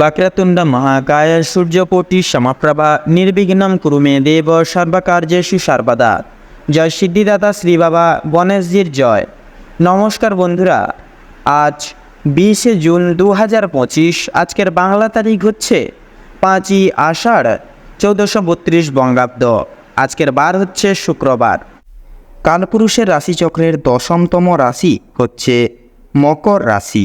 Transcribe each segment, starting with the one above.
বক্রতুণ্ড মহাকায় সূর্যকোটি সমপ্রভা নির্বিঘ্নম কুরু মে দেব সর্বকার্যেষু সর্বদা জয় সিদ্ধিদাতা শ্রী বাবা গণেশজির জয়। নমস্কার বন্ধুরা, আজ বিশে জুন দু হাজার পঁচিশ, আজকের বাংলা তারিখ হচ্ছে পাঁচই আষাঢ় চৌদ্দশো বত্রিশ বঙ্গাব্দ। আজকের বার হচ্ছে শুক্রবার। কালপুরুষের রাশিচক্রের দশমতম রাশি হচ্ছে মকর রাশি।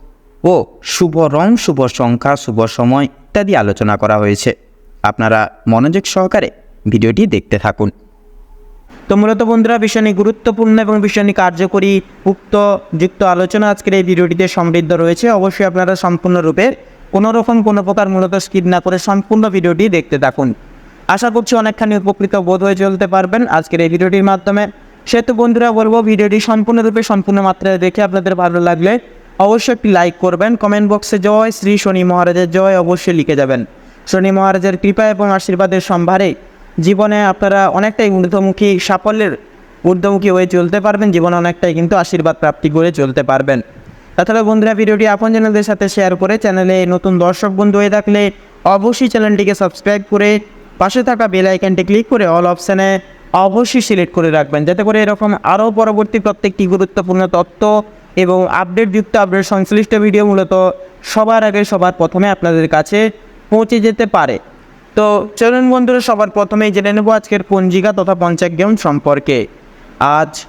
ও শুভ রং, শুভ সংখ্যা, শুভ সময় ইত্যাদি আলোচনা করা হয়েছে। আপনারা মনোযোগ সহকারে ভিডিওটি দেখতে থাকুন। তো মূলত বন্ধুরা ভীষণই গুরুত্বপূর্ণ এবং ভীষণই কার্যকরী, উক্ত যুক্ত আলোচনা আজকের এই ভিডিওটিতে সমৃদ্ধ রয়েছে। অবশ্যই আপনারা সম্পূর্ণরূপে কোনো রকম কোনো প্রকার মূলত স্কিপ না করে সম্পূর্ণ ভিডিওটি দেখতে থাকুন। আশা করছি অনেকখানি উপকৃত বোধ হয়ে চলতে পারবেন আজকের এই ভিডিওটির মাধ্যমে। সেহেতু বন্ধুরা, বলব ভিডিওটি সম্পূর্ণরূপে সম্পূর্ণ মাত্রায় দেখে আপনাদের ভালো লাগলে অবশ্যই একটি লাইক করবেন। কমেন্ট বক্সে জয়। শ্রী শনি মহারাজের জয় অবশ্যই লিখে যাবেন। শনি মহারাজের কৃপা এবং আশীর্বাদের সম্ভারে জীবনে আপনারা অনেকটাই ঊর্ধ্বমুখী সাফল্যের ঊর্ধ্বমুখী হয়ে চলতে পারবেন। জীবনে অনেকটাই কিন্তু আশীর্বাদ প্রাপ্তি করে চলতে পারবেন। তাছাড়া বন্ধুরা, ভিডিওটি আপন জনদের সাথে শেয়ার করে চ্যানেলে নতুন দর্শক বন্ধু হয়ে থাকলে অবশ্যই চ্যানেলটিকে সাবস্ক্রাইব করে পাশে থাকা বেল আইকনটি ক্লিক করে অল অপশানে অবশ্যই সিলেক্ট করে রাখবেন। যাতে করে এরকম আরও পরবর্তী প্রত্যেকটি গুরুত্বপূর্ণ তথ্য এবং আপডেটযুক্ত আপডেট সংশ্লিষ্ট ভিডিও মূলত সবার আগে সবার প্রথমে আপনাদের কাছে পৌঁছে যেতে পারে। তো চলুন বন্ধুরা, সবার প্রথমেই জেনে নেব আজকের পঞ্জিকা তথা পঞ্চাগ্রাম সম্পর্কে। আজ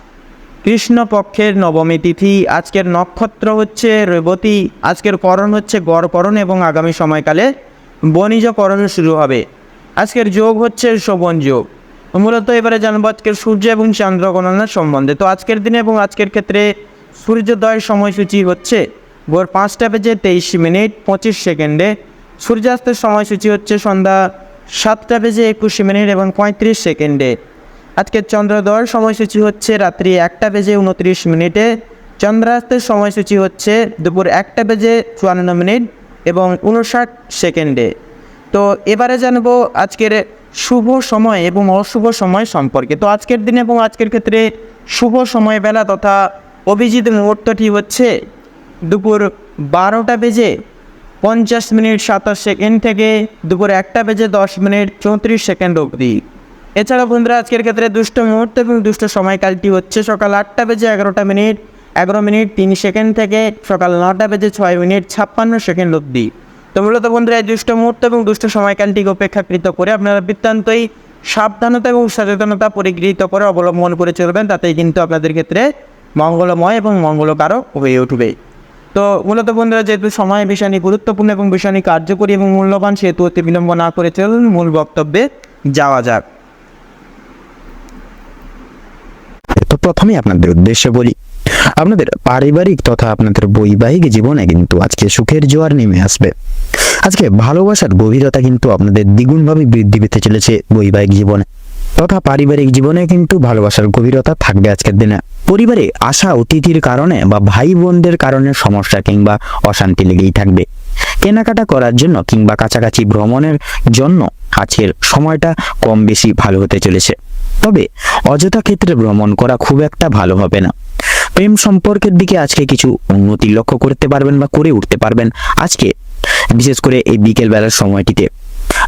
কৃষ্ণপক্ষের নবমী তিথি, আজকের নক্ষত্র হচ্ছে রেবতী, আজকের করণ হচ্ছে গড়করণ এবং আগামী সময়কালে বণিজকরণ শুরু হবে। আজকের যোগ হচ্ছে শোভন যোগ। মূলত এবারে জানব আজকের সূর্য এবং চন্দ্র গণনার সম্বন্ধে। তো আজকের দিনে এবং আজকের ক্ষেত্রে সূর্যোদয়ের সময়সূচি হচ্ছে ভোর পাঁচটা বেজে তেইশ মিনিট পঁচিশ সেকেন্ডে। সূর্যাস্তের সময়সূচি হচ্ছে সন্ধ্যা সাতটা বেজে একুশ মিনিট এবং পঁয়ত্রিশ সেকেন্ডে। আজকের চন্দ্রোদয়ের সময়সূচি হচ্ছে রাত্রি একটা বেজে উনত্রিশ মিনিটে। চন্দ্রাস্তের সময়সূচি হচ্ছে দুপুর একটা বেজে চুয়ান্ন মিনিট এবং উনষাট সেকেন্ডে। তো এবারে জানব আজকের শুভ সময় এবং অশুভ সময় সম্পর্কে। তো আজকের দিনে এবং আজকের ক্ষেত্রে শুভ সময় বেলা তথা অভিজিৎ মুহূর্তটি হচ্ছে দুপুর বারোটা বেজে পঞ্চাশ মিনিট সাতাশ সেকেন্ড থেকে দুপুর একটা বেজে দশ মিনিট চৌত্রিশ সেকেন্ড অবধি। এছাড়া বন্ধুরা, আজকের ক্ষেত্রে দুষ্ট মুহূর্ত এবং দুষ্ট সময়কালটি হচ্ছে সকাল আটটা বেজে এগারোটা মিনিট, এগারো মিনিট তিন সেকেন্ড থেকে সকাল নটা বেজে ছয় মিনিট ছাপ্পান্ন সেকেন্ড অবধি। তো মূলত বন্ধুরা, এই দুষ্ট মুহূর্ত এবং দুষ্ট সময়কালটিকে উপেক্ষাকৃত করে আপনারা বৃত্তান্তই সাবধানতা এবং সচেতনতা পরিগৃহীত করে অবলম্বন করে চলবেন, তাতেই কিন্তু আপনাদের ক্ষেত্রে মঙ্গলময় এবং মঙ্গলকারক হয়ে উঠবে। তো মূলত বন্ধুরা, যেহেতু সময় ভীষণই গুরুত্বপূর্ণ এবং ভীষণই কার্যকরী এবং মূল্যবান, সেহেতু অতি বিলম্ব না করে চলুন মূল বক্তব্যে যাওয়া যাক। তো প্রথমে আপনাদের উদ্দেশ্যে বলি, আপনাদের পারিবারিক তথা আপনাদের বৈবাহিক জীবনে কিন্তু আজকে সুখের জোয়ার নেমে আসবে। আজকে ভালোবাসার গভীরতা কিন্তু আপনাদের দ্বিগুণভাবে বৃদ্ধি পেতে চলেছে বৈবাহিক জীবনে। তথা পারিবারিক জীবনে কিন্তু ভালোবাসার গভীরতা থাকবে আজকের দিনে। পরিবারে আসা অতিথির কারণে বা ভাই বোনদের কারণে সমস্যা কিংবা অশান্তি লেগেই থাকবে। কেনাকাটা করার জন্য কিংবা কাছাকাছি ভ্রমণের জন্য আজকের সময়টা কম বেশি ভালো হতে চলেছে। তবে অযথা ক্ষেত্রে ভ্রমণ করা খুব একটা ভালো হবে না। প্রেম সম্পর্কের দিকে আজকে কিছু উন্নতি লক্ষ্য করতে পারবেন বা করে উঠতে পারবেন আজকে, বিশেষ করে এই বিকেল বেলার সময়টিতে।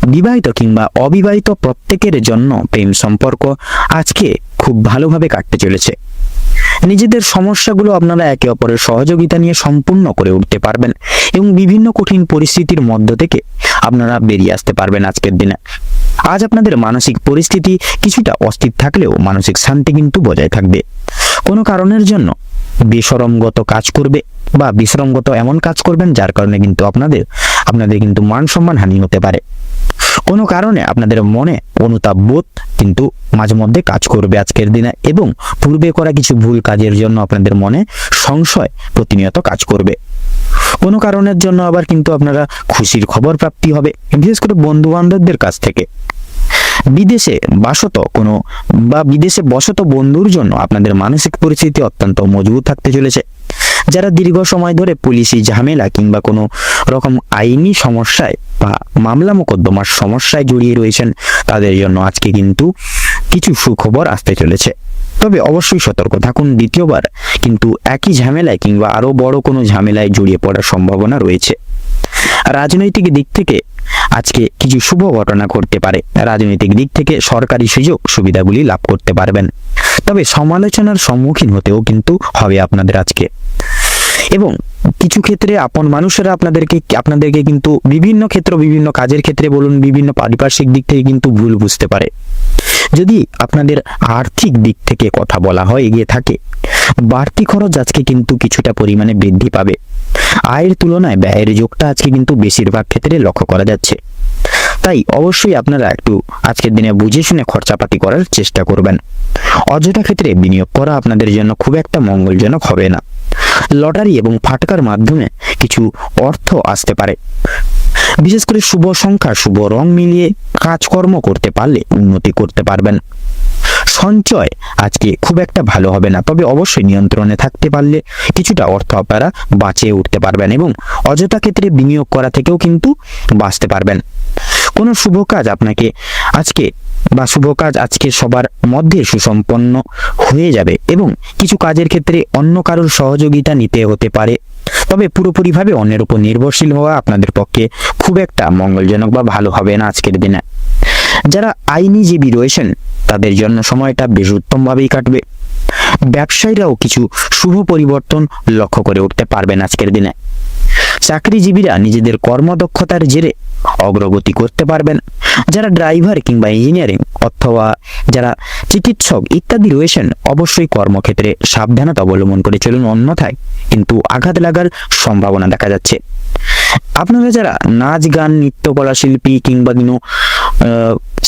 বিবাহিত কিংবা অবিবাহিত প্রত্যেকের জন্য প্রেম সম্পর্ক আজকে খুব ভালোভাবে কাটতে চলেছে। নিজেদের সমস্যাগুলো আপনারা একে অপরের সহযোগিতা নিয়ে সম্পূর্ণ করে উঠতে পারবেন এবং বিভিন্ন কঠিন পরিস্থিতির মধ্য থেকে আপনারা বেরিয়ে আসতে পারবেন আজকের দিনে। আজ আপনাদের মানসিক পরিস্থিতি কিছুটা অস্থির থাকলেও মানসিক শান্তি কিন্তু বজায় থাকবে। কোনো কারণের জন্য বেসরমগত কাজ করবে বা বিশ্রমগত এমন কাজ করবেন যার কারণে কিন্তু আপনাদের আপনাদের কিন্তু মান সম্মান হানি হতে পারে। কোনো কারণে আপনাদের মনে অনুতাপ বোধ কিন্তু মাঝে মধ্যে কাজ করবে আজকের দিনে এবং পূর্বে করা কিছু ভুল কাজের জন্য আপনাদের মনে সংশয় প্রতিনিয়ত কাজ করবে। কোনো কারণের জন্য আবার কিন্তু আপনারা খুশির খবর প্রাপ্তি হবে, বিশেষ করে বন্ধু বান্ধবদের কাছ থেকে। বিদেশে বাসত কোনো বা বিদেশে বসত বন্ধুর জন্য আপনাদের মানসিক পরিস্থিতি অত্যন্ত মজবুত থাকতে চলেছে। যারা দীর্ঘ সময় ধরে পুলিশি ঝামেলা কিংবা কোনো রকম আইনি সমস্যায় বা মামলা মোকদ্দমার সমস্যায় জড়িয়ে রয়েছেন, তাদের জন্য আজকে কিন্তু কিছু সুখবর আসতে চলেছে। তবে অবশ্যই সতর্ক থাকুন, দ্বিতীয়বার কিন্তু একই ঝামেলায় কিংবা আরও বড় কোনো ঝামেলায় জড়িয়ে পড়ার সম্ভাবনা রয়েছে। রাজনৈতিক দিক থেকে আজকে কিছু শুভ ঘটনা ঘটতে পারে। রাজনৈতিক দিক থেকে সরকারি সুযোগ সুবিধাগুলি লাভ করতে পারবেন। তবে সমালোচনার সম্মুখীন হতেও কিন্তু হবে আপনাদের আজকে। এবং কিছু ক্ষেত্রে আপন মানুষেরা আপনাদেরকে আপনাদেরকে কিন্তু বিভিন্ন ক্ষেত্র, বিভিন্ন কাজের ক্ষেত্রে বলুন, বিভিন্ন পারিপার্শ্বিক দিক থেকে কিন্তু ভুল বুঝতে পারে। যদি আপনাদের আর্থিক দিক থেকে কথা বলা হয়, এগিয়ে থাকে, বাড়তি খরচ আজকে কিন্তু কিছুটা পরিমাণে বৃদ্ধি পাবে। আয়ের তুলনায় ব্যয়ের যোগটা আজকে কিন্তু বেশিরভাগ ক্ষেত্রে লক্ষ্য করা যাচ্ছে। তাই অবশ্যই আপনারা একটু আজকের দিনে বুঝে শুনে খরচাপাতি করার চেষ্টা করবেন। অযথা ক্ষেত্রে বিনিয়োগ করা আপনাদের জন্য খুব একটা মঙ্গলজনক হবে না। লটারি এবং ফাটকার মাধ্যমে কিছু অর্থ আসতে পারে। বিশেষ করে শুভ সংখ্যা, শুভ রং মিলিয়ে কাজকর্ম করতে পারলে উন্নতি করতে পারবেন। সঞ্চয় আজকে খুব একটা ভালো হবে না, তবে অবশ্যই নিয়ন্ত্রণে থাকতে পারলে কিছুটা অর্থ আপনারা বাঁচিয়ে উঠতে পারবেন এবং অযথা ক্ষেত্রে বিনিয়োগ করা থেকেও কিন্তু বাঁচতে পারবেন। কোনো শুভ কাজ আপনাকে আজকে বা শুভ কাজ আজকে সবার মধ্যে সুসম্পন্ন হয়ে যাবে এবং কিছু কাজের ক্ষেত্রে অন্য কারোর সহযোগিতা নিতে হতে পারে। তবে পুরোপুরিভাবে অন্যের উপর নির্ভরশীল হওয়া আপনাদের পক্ষে খুব একটা মঙ্গলজনক বা ভালো হবে না আজকের দিনে। যারা আইনিজীবী রয়েছেন, তাদের জন্য সময়টা বেশ উত্তমভাবেই কাটবে। ব্যবসায়ীরাও কিছু শুভ পরিবর্তন লক্ষ্য করে উঠতে পারবেন আজকের দিনে। চাকরিজীবীরা নিজেদের কর্মদক্ষতার জেরে অগ্রগতি করতে পারবেন। যারা ড্রাইভার কিংবা ইঞ্জিনিয়ারিং অথবা যারা চিকিৎসক ইত্যাদি রয়েছেন, অবশ্যই কর্মক্ষেত্রে সাবধানতা অবলম্বন করে চলুন অন্যথায় কিন্তু আঘাত লাগার সম্ভাবনা দেখা যাচ্ছে। আপনারা যারা নাচ, গান নৃত্যকলা শিল্পী কিংবা কোনো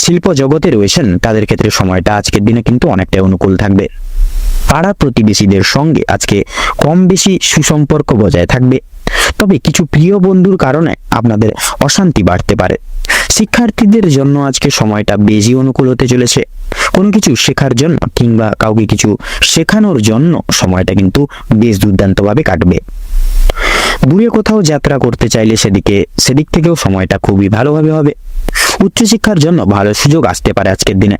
শিল্প জগতে রয়েছেন, তাদের ক্ষেত্রে সময়টা আজকের দিনে কিন্তু অনেকটাই অনুকূল থাকবে। পাড়া প্রতিবেশীদের সঙ্গে আজকে কম বেশি সুসম্পর্ক বজায় থাকবে। তবে কিছু প্রিয় বন্ধুর কারণে আপনাদের অশান্তি বাড়তে পারে। শিক্ষার্থীদের জন্য আজকে সময়টা বেশি অনুকূল হতে চলেছে। কোনো কিছু শেখার জন্য কিংবা কাউকে কিছু শেখানোর জন্য সময়টা কিন্তু বেশ দুর্দান্তভাবে কাটবে। দূরে কোথাও যাত্রা করতে চাইলে সেদিকে, সেদিক থেকেও সময়টা খুবই ভালোভাবে হবে। উচ্চশিক্ষার জন্য ভালো সুযোগ আসতে পারে আজকের দিনে।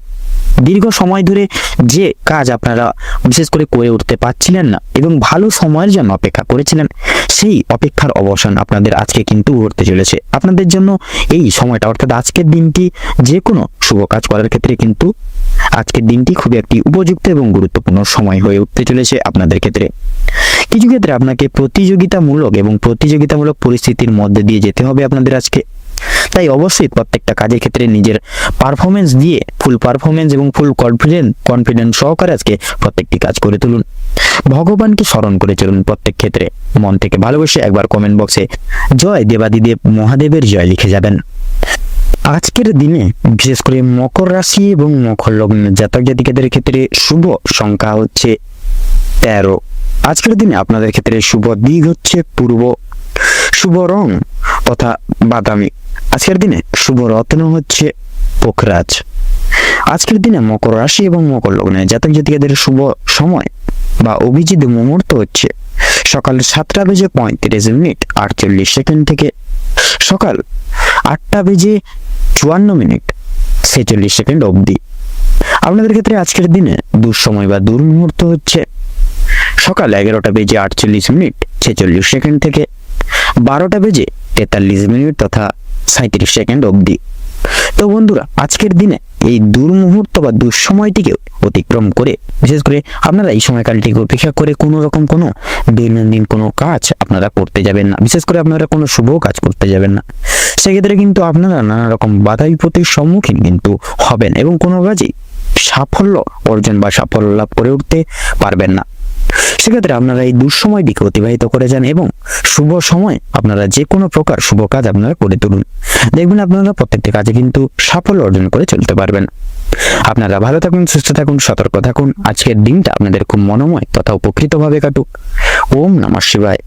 দীর্ঘ সময় ধরে যে কাজ আপনারা বিশেষ করে করে উঠতে পারছিলেন না এবং ভালো সময়ের জন্য অপেক্ষা করেছিলেন, সেই অপেক্ষার অবসান আপনাদের আজকে কিন্তু ঘটতে চলেছে। আপনাদের জন্য এই সময়টা, অর্থাৎ আজকের দিনটি যে কোনো শুভ কাজ করার ক্ষেত্রে কিন্তু আজকের দিনটি খুবই একটি উপযুক্ত এবং গুরুত্বপূর্ণ সময় হয়ে উঠতে চলেছে আপনাদের ক্ষেত্রে। কিছু ক্ষেত্রে আপনাকে প্রতিযোগিতামূলক এবং প্রতিযোগিতামূলক পরিস্থিতির মধ্যে দিয়ে যেতে হবে আপনাদের আজকে। তাই অবশ্যই প্রত্যেকটা কাজের ক্ষেত্রে নিজের পারফরমেন্স দিয়ে ফুল পারফরমেন্স এবং ফুল কনফিডেন্ট কনফিডেন্স সহকারে আজকে প্রত্যেকটি কাজ করে তুলুন। ভগবানকে স্মরণ করে চলুন প্রত্যেক ক্ষেত্রে। মন থেকে ভালোবেসে একবার কমেন্ট বক্সে জয় দেবাদিদেব মহাদেবের জয় লিখে যাবেন। আজকের দিনে বিশেষ করে মকর রাশি এবং মকর লগ্নের জাতক জাতিকাদের ক্ষেত্রে শুভ সংখ্যা হচ্ছে তেরো। আজকের দিনে আপনাদের ক্ষেত্রে শুভ দিক হচ্ছে পূর্ব। শুভ রং তথা বাদামি। আজকের দিনে শুভ রত্ন হচ্ছে পোখরাজ। আজকের দিনে মকর রাশি এবং মকর লগ্নে জাতক জাতিকাদের শুভ সময় বা অভিজিৎ মুহূর্ত হচ্ছে সকাল সাতটা বেজে পঁয়ত্রিশ মিনিট আটচল্লিশ সেকেন্ড থেকে সকাল আটটা বেজে চুয়ান্ন মিনিট ছেচল্লিশ সেকেন্ড অবধি। আপনাদের ক্ষেত্রে আজকের দিনে দুঃসময় বা দুর্মুহূর্ত হচ্ছে সকাল এগারোটা বেজে আটচল্লিশ মিনিট ছেচল্লিশ সেকেন্ড থেকে বারোটা বেজে তেতাল্লিশ মিনিট তথা সাঁত্রিশ সেকেন্ড অবধি। তো বন্ধুরা, আজকের দিনে এই দুর্মুহূর্ত বা দুঃসময়টিকে অতিক্রম করে, বিশেষ করে আপনারা এই সময়কালটিকে উপেক্ষা করে কোনো রকম কোনো দৈনন্দিন কোনো কাজ আপনারা করতে যাবেন না। বিশেষ করে আপনারা কোনো শুভ কাজ করতে যাবেন না। সেক্ষেত্রে কিন্তু আপনারা নানা রকম বাধা বিপত্তির সম্মুখীন কিন্তু হবেন এবং কোনো কাজেই সাফল্য অর্জন বা সাফল্য লাভ করে উঠতে পারবেন না। সেক্ষেত্রে আপনারা এই দুঃসময় দিকে অতিবাহিত করে যান এবং শুভ সময় আপনারা যে কোনো প্রকার শুভ কাজ আপনারা করে তুলুন। দেখবেন আপনারা প্রত্যেকটি কাজে কিন্তু সাফল্য অর্জন করে চলতে পারবেন। আপনারা ভালো থাকুন, সুস্থ থাকুন, সতর্ক থাকুন। আজকের দিনটা আপনাদের খুব মনোময় তথা উপকৃতভাবে কাটুক। ওম নমঃ শিবায়।